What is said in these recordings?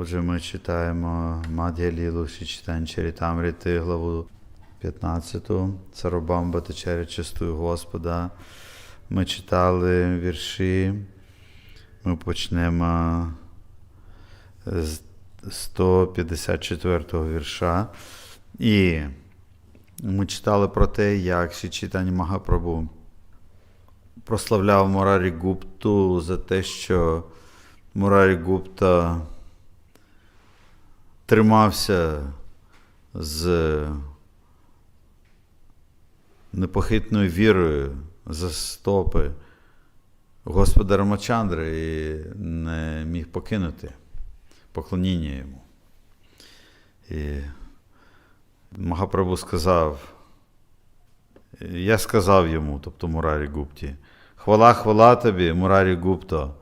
Отже, ми читаємо Мад'я Лілу читання Чарітамріти, главу 15, Царубам Батичаря Чистую Господа. Ми читали вірші. Ми почнемо з 154 вірша. І ми читали про те, як читання Магапрабу прославляв Морарі Гупту за те, що Мурарі Гупта тримався з непохитною вірою за стопи Господа Рамачандри і не міг покинути поклоніння йому. І Магапрабу сказав, я сказав йому, тобто Мурарі Гупті, хвала, хвала тобі, Мурарі Гупто,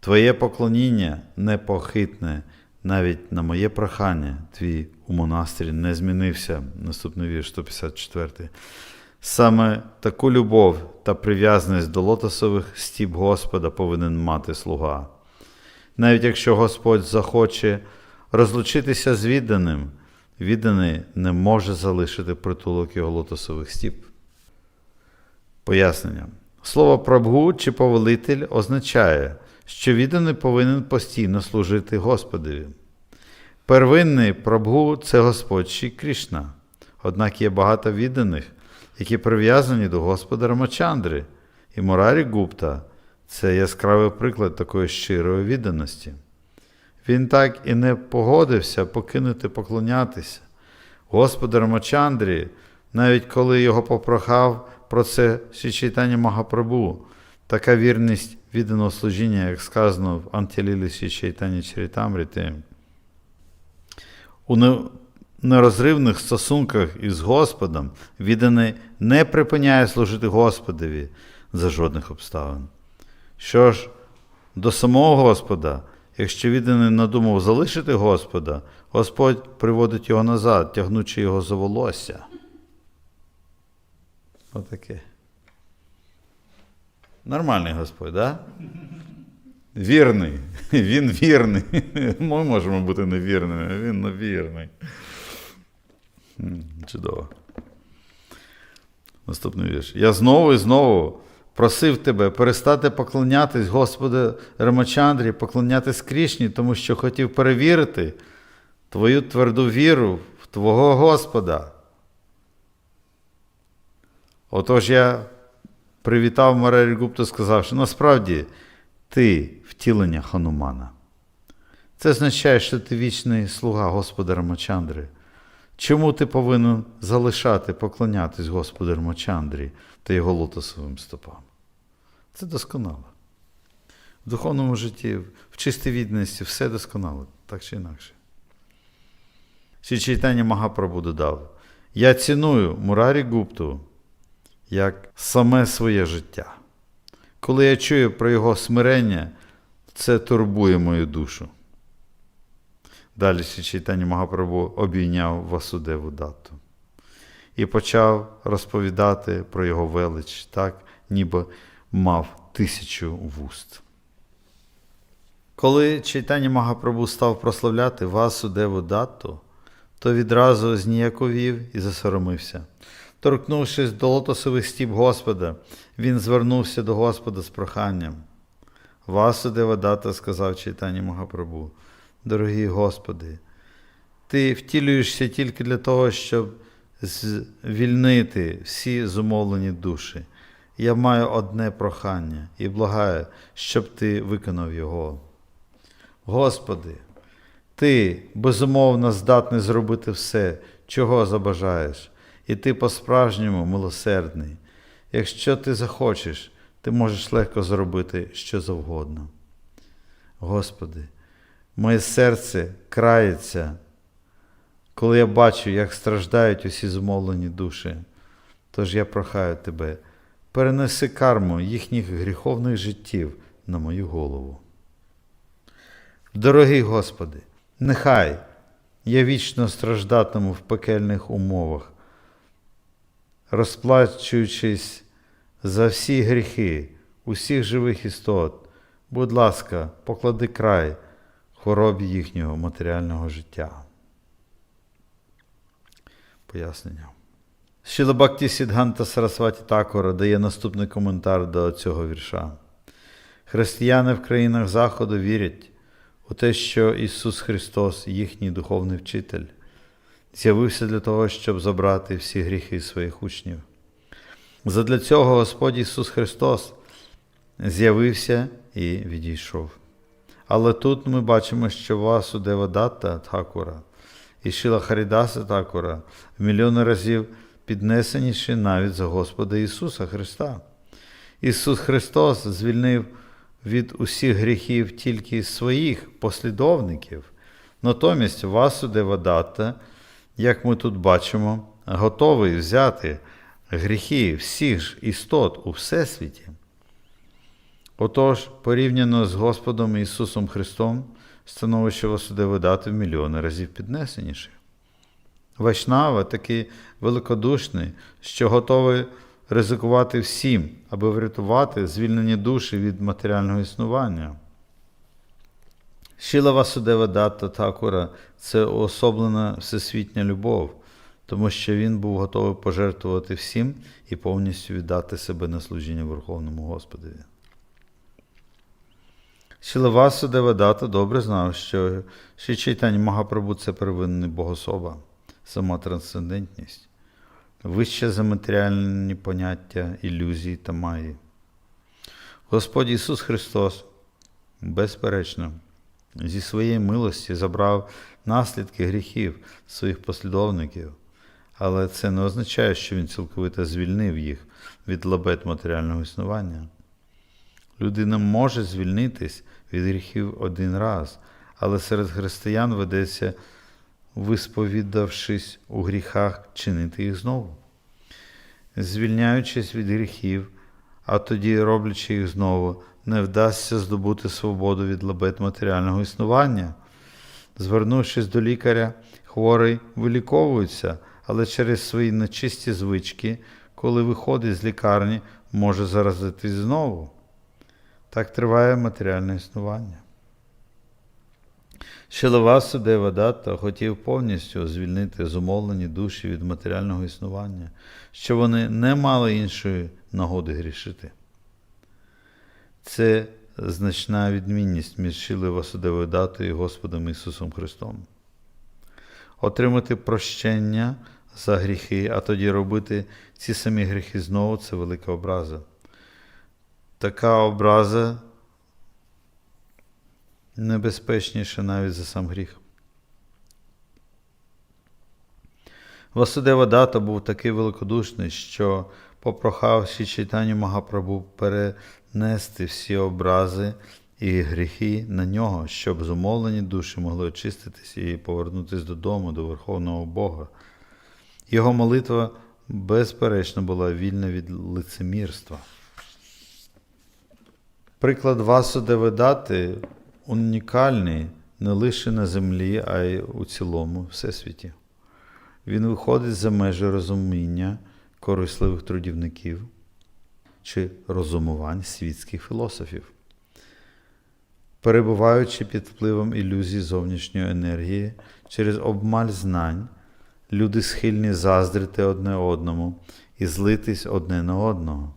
Твоє поклоніння непохитне, навіть на моє прохання, твій у монастирі не змінився. Наступний вірш 154. Саме таку любов та прив'язаність до лотосових стіп Господа повинен мати слуга. Навіть якщо Господь захоче розлучитися з відданим, відданий не може залишити притулок його лотосових стіп. Пояснення. Слово прабгу чи повелитель означає, що відданий повинен постійно служити Господові. Первинний прабгу це Господь Ші Кришна. Однак є багато відданих, які прив'язані до Господа Рамачандри, і Морарі Гупта це яскравий приклад такої щирої відданості. Він так і не погодився покинути поклонятися. Господу Рамачандрі, навіть коли його попрохав про це Чайтання Магапрабу, така вірність відданого служіння, як сказано в Антілілі Чайтані Чарітамріти, у нерозривних стосунках із Господом відданий не припиняє служити Господові за жодних обставин. Що ж, до самого Господа, якщо відданий надумав залишити Господа, Господь приводить його назад, тягнучи його за волосся. Отаке. Нормальний Господь, да? Вірний. Він вірний. Ми можемо бути невірними, він невірний. Чудово. Наступний вірш. Я знову і знову просив тебе перестати поклонятись Господу Рамачандрі, поклонятись Крішні, тому що хотів перевірити твою тверду віру в Твого Господа. Отож я привітав Гупту, сказав, що насправді ти втілення Ханумана. Це означає, що ти вічний слуга Господа Рамачандри. Чому ти повинен залишати поклонятись Господу Рамачандрі та його лотосовим стопам? Це досконало. В духовному житті, в чистій відданості все досконало, так чи інакше. Ще читання Магапрабу додав: Я ціную Мурарі Гупту як саме своє життя. Коли я чую про його смирення, це турбує мою душу. Далі Чайтані Магапрабу обійняв Васудеву дату і почав розповідати про його велич, так, ніби мав тисячу вуст. Коли Чайтані Магапрабу став прославляти Васудеву дату, то відразу зніяковів і засоромився. Торкнувшись до лотосових стіп Господа, він звернувся до Господа з проханням. Васудева дата сказав Чайтані Магапрабу, дорогий Господи, Ти втілюєшся тільки для того, щоб звільнити всі зумовлені душі. Я маю одне прохання і благаю, щоб Ти виконав його. Господи, Ти безумовно здатний зробити все, чого забажаєш і ти по-справжньому милосердний. Якщо ти захочеш, ти можеш легко зробити що завгодно. Господи, моє серце крається, коли я бачу, як страждають усі змовлені душі. Тож я прохаю тебе, перенеси карму їхніх гріховних життів на мою голову. Дорогий Господи, нехай я вічно страждатиму в пекельних умовах розплачуючись за всі гріхи усіх живих істот, будь ласка, поклади край хворобі їхнього матеріального життя. Пояснення. Шіла Бхакти Сідганта Сарасваті Такора дає наступний коментар до цього вірша. Християни в країнах Заходу вірять у те, що Ісус Христос, їхній духовний вчитель, з'явився для того, щоб забрати всі гріхи своїх учнів. Задля цього Господь Ісус Христос з'явився і відійшов. Але тут ми бачимо, що Васудева Датта Такура і Шіла Харідаса Такура в мільйони разів піднесеніші навіть за Господа Ісуса Христа. Ісус Христос звільнив від усіх гріхів тільки своїх послідовників. Натомість Васудева Датта, як ми тут бачимо, готовий взяти гріхи всіх ж істот у Всесвіті. Отож, порівняно з Господом Ісусом Христом, становище Васудеви Дати в мільйони разів піднесеніше. Вайшнава такий великодушний, що готовий ризикувати всім, аби врятувати звільнені душі від матеріального існування. Шіла Васудева Датта Такура це уособлена всесвітня любов, тому що він був готовий пожертвувати всім і повністю віддати себе на служіння Верховному Господові. Шіла Васудева Датта добре знав, що Ші Чайтані Магапрабу це первинний богособа, сама трансцендентність, вище за матеріальні поняття, ілюзії та маї. Господь Ісус Христос, безперечно, зі своєї милості забрав наслідки гріхів своїх послідовників, але це не означає, що Він цілковито звільнив їх від лабет матеріального існування. Людина може звільнитись від гріхів один раз, але серед християн ведеться, висповідавшись у гріхах, чинити їх знову. Звільняючись від гріхів, а тоді роблячи їх знову, не вдасться здобути свободу від лабет матеріального існування. Звернувшись до лікаря, хворий виліковується, але через свої нечисті звички, коли виходить з лікарні, може заразитись знову. Так триває матеріальне існування. Шилавасу Девадатта хотів повністю звільнити зумовлені душі від матеріального існування, що вони не мали іншої нагоди грішити. Це значна відмінність між Шили Васудевою Датою і Господом Ісусом Христом. Отримати прощення за гріхи, а тоді робити ці самі гріхи знову це велика образа. Така образа небезпечніша навіть за сам гріх. Васудева Дата був такий великодушний, що попрохав Ші Чайтаню Магапрабу перенести всі образи і гріхи на нього, щоб зумовлені душі могли очиститися і повернутися додому, до Верховного Бога. Його молитва, безперечно, була вільна від лицемірства. Приклад Васудеви Дати унікальний не лише на землі, а й у цілому всесвіті. Він виходить за межі розуміння корисливих трудівників чи розумувань світських філософів. Перебуваючи під впливом ілюзій зовнішньої енергії через обмаль знань, люди схильні заздрити одне одному і злитись одне на одного.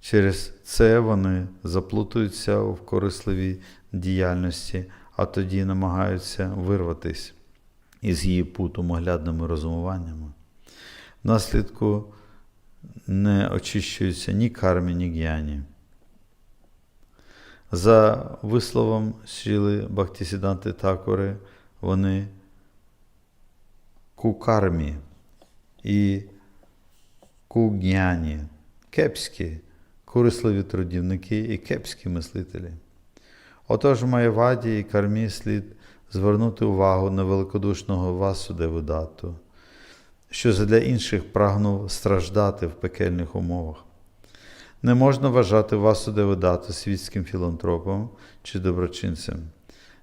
Через це вони заплутуються в корисливій діяльності, а тоді намагаються вирватися із її путу оглядними розумуваннями. Внаслідку не очищуються ні кармі, ні г'яні. За висловом Шіли Бхактісіданти Такори, вони кукармі і кугняні, кепські, корисливі трудівники і кепські мислителі. Отож, в Маєваді і кармі слід звернути увагу на великодушного Васудеву дату, що задля інших прагнув страждати в пекельних умовах. Не можна вважати Васудеву дату світським філантропом чи доброчинцем.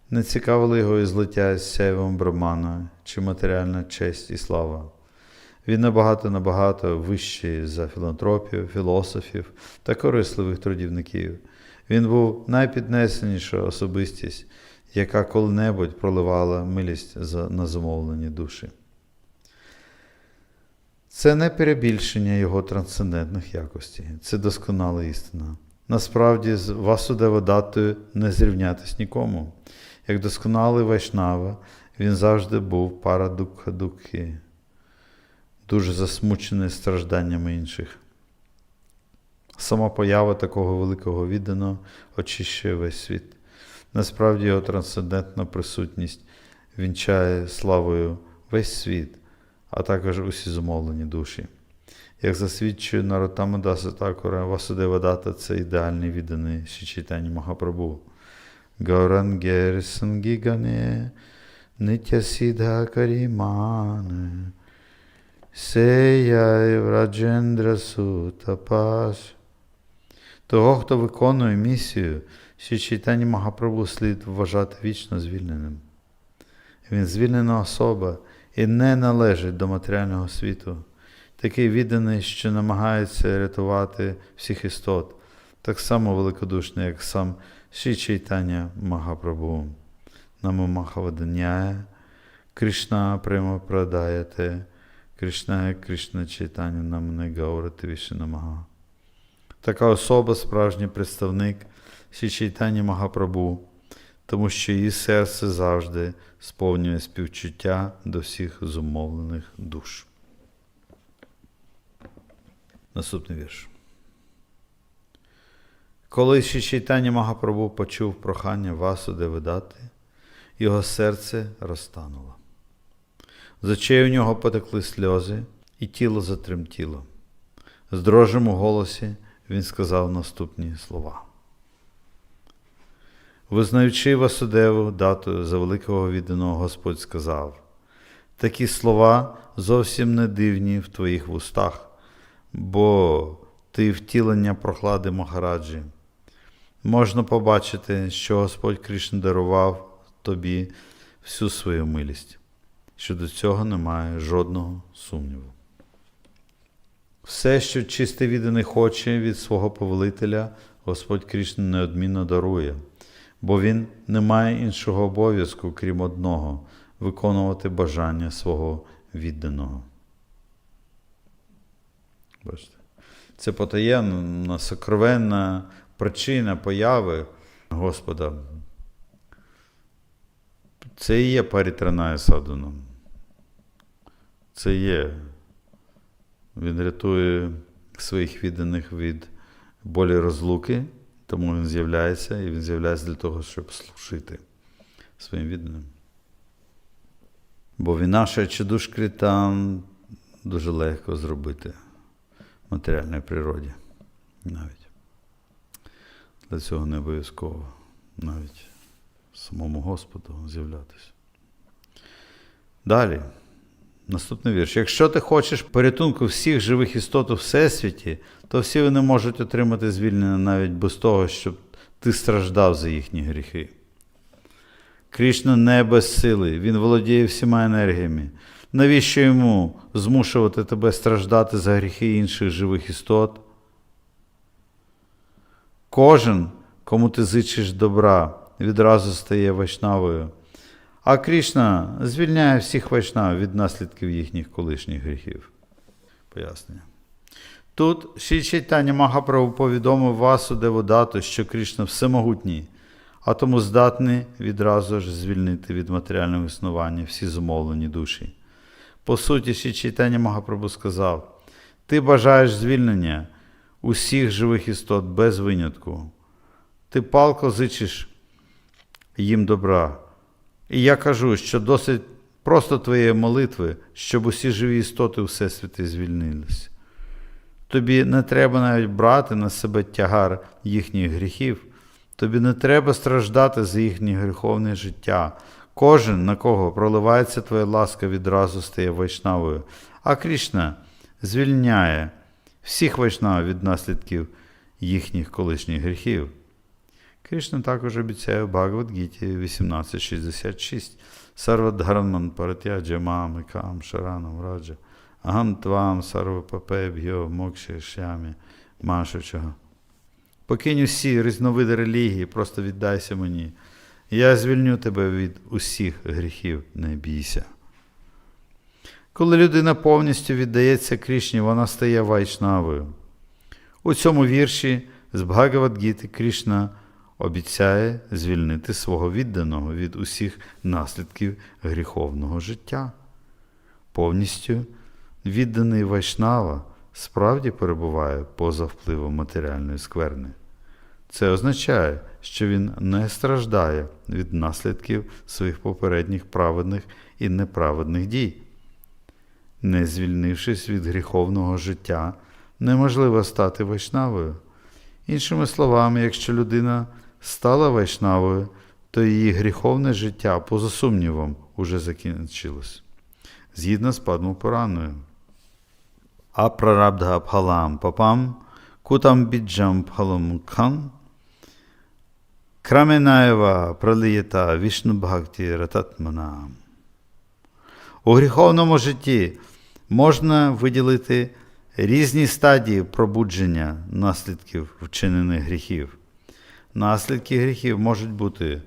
Не цікавили його і злиття з сяйвом Брамана чи матеріальна честь і слава. Він набагато набагато вищий за філантропів, філософів та корисливих трудівників. Він був найпіднесеніша особистість, яка коли-небудь проливала милість на замовлені душі. Це не перебільшення його трансцендентних якостей, це досконала істина. Насправді, з Васудевадатою не зрівнятись нікому. Як досконалий вайшнава, він завжди був парадукха-дукхі, дуже засмучений стражданнями інших. Сама поява такого великого відданого очищує весь світ. Насправді його трансцендентна присутність вінчає славою весь світ, а також усі зумовлені душі. Як засвідчує Наротама Даса Такура, Васудева Дата це ідеальний відданий Шичайтані Махапрабху. Gaurangер Сангігане Нитя Сідха Карімане Сеяй Враджендра Сутапаш. Того, хто виконує місію, що читання Магапрабу слід вважати вічно звільненим. Він звільнена особа і не належить до матеріального світу. Такий відданий, що намагається рятувати всіх істот, так само великодушний, як сам Ші Чайтання Магапрабу. Намо Махаваданяє, Кришна прямо продаяте, Кришна Кришна Чайтання намне Гаурати Вішинамага. Така особа справжній представник Ші Чайтання Магапрабу, тому що її серце завжди сповнює співчуття до всіх зумовлених душ. Наступний вірш. Коли ще читання Магапрабу почув прохання Васуди видати, його серце розтануло. З очей у нього потекли сльози, і тіло затремтіло. З дрожем у голосі він сказав наступні слова. Визнаючи Васудеву дату за великого відданого, Господь сказав: такі слова зовсім не дивні в твоїх вустах, бо ти втілення прохлади Махараджі. Можна побачити, що Господь Кришна дарував тобі всю свою милість. Щодо цього немає жодного сумніву. Все, що чистий відданий хоче від свого повелителя, Господь Кришна неодмінно дарує, бо він не має іншого обов'язку, крім одного виконувати бажання свого відданого. Бачите? Це потаємна, сокровенна причина появи Господа. Це і є парітранає садуном. Це є. Він рятує своїх відданих від болі розлуки, тому він з'являється, і він з'являється для того, щоб служити своїм відданим. Бо вінаше чи душкритан дуже легко зробити в матеріальній природі навіть. Для цього не обов'язково навіть самому Господу з'являтися. Далі. Наступний вірш. Якщо ти хочеш порятунку всіх живих істот у Всесвіті, то всі вони можуть отримати звільнення навіть без того, щоб ти страждав за їхні гріхи. Крішна не безсилий, він володіє всіма енергіями. Навіщо йому змушувати тебе страждати за гріхи інших живих істот? Кожен, кому ти зичиш добра, відразу стає вайшнавою. А Крішна звільняє всіх вайшнав від наслідків їхніх колишніх гріхів. Пояснення. Тут Ші Чайтання Махапрабху повідомив Васудеву дату, що Крішна всемогутній, а тому здатний відразу ж звільнити від матеріального існування всі зумовлені душі. По суті, Ші Чайтання Махапрабху сказав: Ти бажаєш звільнення усіх живих істот без винятку. Ти палко зичиш їм добра. І я кажу, що досить просто твоєї молитви, щоб усі живі істоти у Всесвіті звільнилися. Тобі не треба навіть брати на себе тягар їхніх гріхів, тобі не треба страждати за їхнє гріховне життя. Кожен, на кого проливається твоя ласка, відразу стає вайшнавою, а Крішна звільняє всіх вайшнав від наслідків їхніх колишніх гріхів. Кришна також обіцяє в Бхагавадгіті 1866 Сарвадхарман паратяджа мами кам шаранам раджа Агам твам сарвапапеб'йо мокші шямі машучого. Покинь усі різновиди релігії, просто віддайся мені. Я звільню тебе від усіх гріхів, не бійся. Коли людина повністю віддається Крішні, вона стає вайшнавою. У цьому вірші з Бхагавадгіти Крішна обіцяє звільнити свого відданого від усіх наслідків гріховного життя. Повністю відданий Вайшнава справді перебуває поза впливом матеріальної скверни. Це означає, що він не страждає від наслідків своїх попередніх праведних і неправедних дій. Не звільнившись від гріховного життя, неможливо стати вайшнавою. Іншими словами, якщо людина стала вайшнавою, то її гріховне життя, поза сумнівом, уже закінчилось. Згідно з Падмопураною. Апрарабдha пхалам папам, кутам біджам пхалам кхан, краменаєва пролієта вішну бхакті рататмана. У гріховному житті можна виділити різні стадії пробудження наслідків вчинених гріхів. Наслідки гріхів можуть бути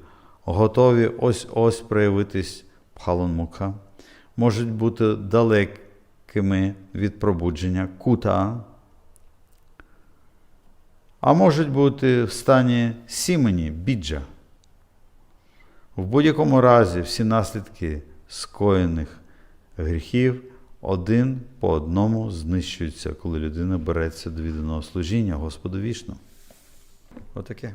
готові ось-ось проявитись пхаланмуха, можуть бути далекими від пробудження кута, а можуть бути в стані сімені біджа. В будь-якому разі всі наслідки скоєних гріхів один по одному знищуються, коли людина береться до відданого служіння Господу вішну. Отаке.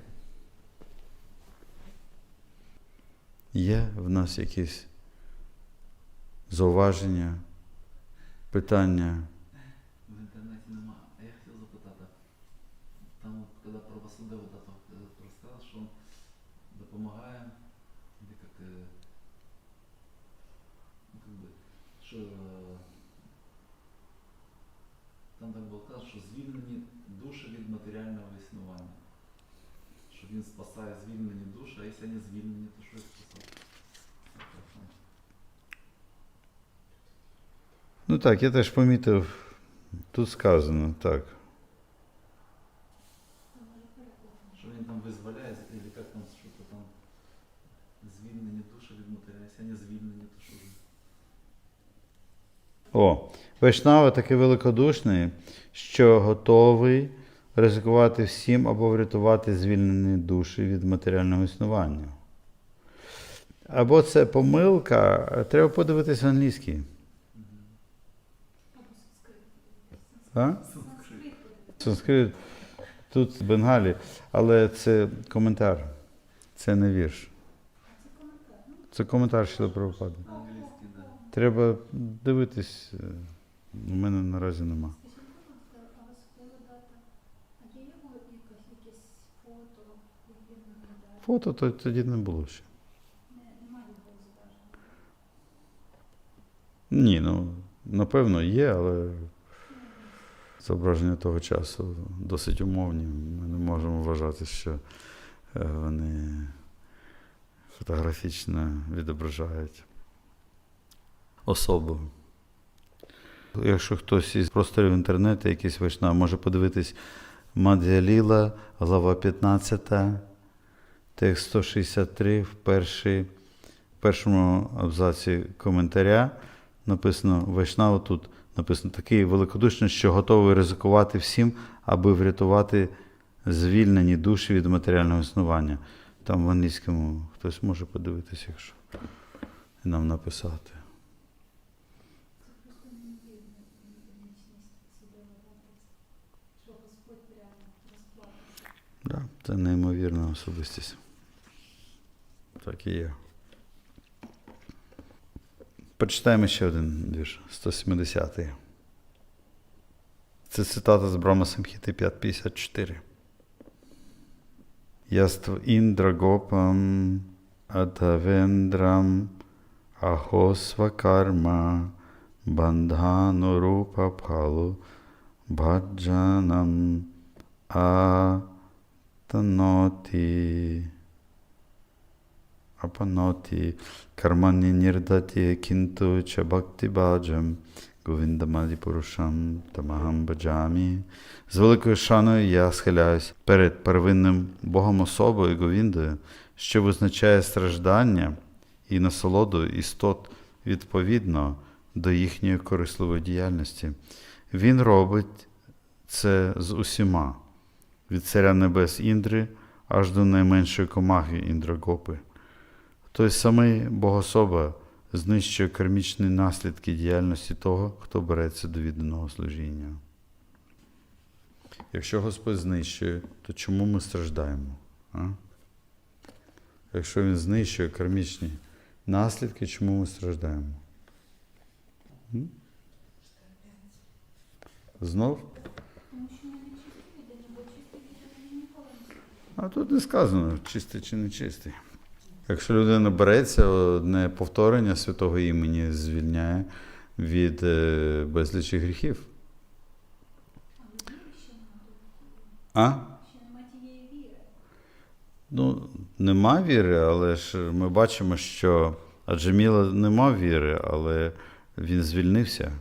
Є в нас якісь зауваження, питання. В інтернеті нема. А я хотів запитати, там, коли про Васудеву дату розказав, що допомагає, как, э, ну, що е, там так було казано, що звільнені душі від матеріального існування. Що він спасає звільнені душі, а якщо не звільнені, то що їх спасати? Ну так, я теж помітив, тут сказано так. Що він там визволяє, или як там що-то там звільнені душі від матеріалу, якщо не звільнені, то що? О, Вайшнава такий великодушний, що готовий ризикувати всім або врятувати звільнені душі від матеріального існування. Або це помилка, треба подивитися англійський. А? Санскрит. Тут бенгалі, але це коментар. Це не вірш. Це коментар. Англійський, да. Треба дивитись. У мене наразі нема. Фото, то, тоді не було ще. Ні, ну напевно є, але зображення того часу досить умовні. Ми не можемо вважати, що е, вони фотографічно відображають особу. Якщо хтось із просторів інтернету, якийсь вишна, може подивитись Мад'я Ліла, глава 15, текст 163 в першій, в першому абзаці коментаря написано Вайшнава тут написано такий великодушний, що готовий ризикувати всім, аби врятувати звільнені душі від матеріального існування. Там в англійському хтось може подивитися, якщо і нам написати. Розплавився. Да, це неймовірна особистість. Так і є. Почитаємо ще один вірш, 170-й. Це цитата з Брама Самхіти 554. Яств індрагопам адавендрам ахосва карма бандханурупа пхалу баджанам а Апаноти. Кармані нірдаті кінту ча бхакти баджам. Говіндамаді Пурушам Тамахам Баджамі. З великою шаною я схиляюсь перед первинним Богом особою Говіндою, що визначає страждання і насолоду істот відповідно до їхньої корисливої діяльності. Він робить це з усіма, від царя небес Індри аж до найменшої комахи Індрагопи. Той самий Богособа знищує кармічні наслідки діяльності того, хто береться до відданого служіння. Якщо Господь знищує, то чому ми страждаємо? А? Якщо Він знищує кармічні наслідки, чому ми страждаємо? Знов? А тут не сказано, чистий чи не чистий. Якщо людина береться, одне повторення святого імені звільняє від е, безлічі гріхів. А. Ну, нема віри, але ж ми бачимо, що Аджаміла не мав віри, але він звільнився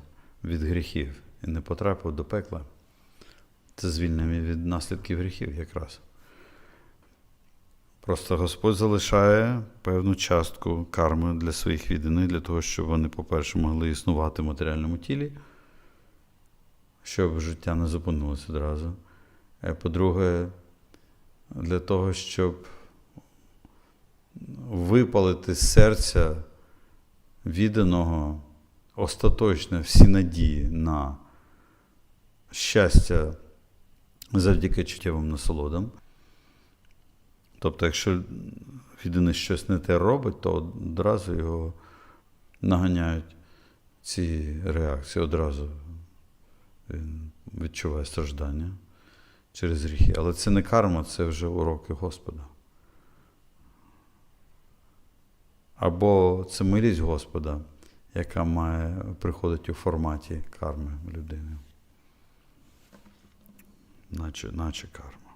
від гріхів і не потрапив до пекла. Це звільнення від наслідків гріхів якраз. Просто Господь залишає певну частку карми для своїх відданих, для того, щоб вони, по-перше, могли існувати в матеріальному тілі, щоб життя не зупинилося одразу. Е, По-друге, для того, щоб випалити з серця відданого остаточно всі надії на щастя завдяки чуттєвим насолодам. Тобто, якщо відданий щось не те робить, то одразу його наганяють ці реакції, одразу він відчуває страждання через гріхи. Але це не карма, це вже уроки Господа. Або це милість Господа, яка має приходити у форматі карми людини. Наче, наче карма.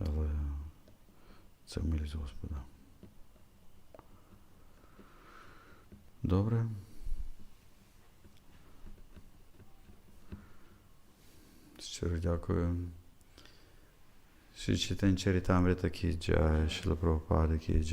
Але це милість Господа. Добре. Щиро дякую. Ші Чарітамрі такі Кі Джай, Шіла Прабхупада Кі.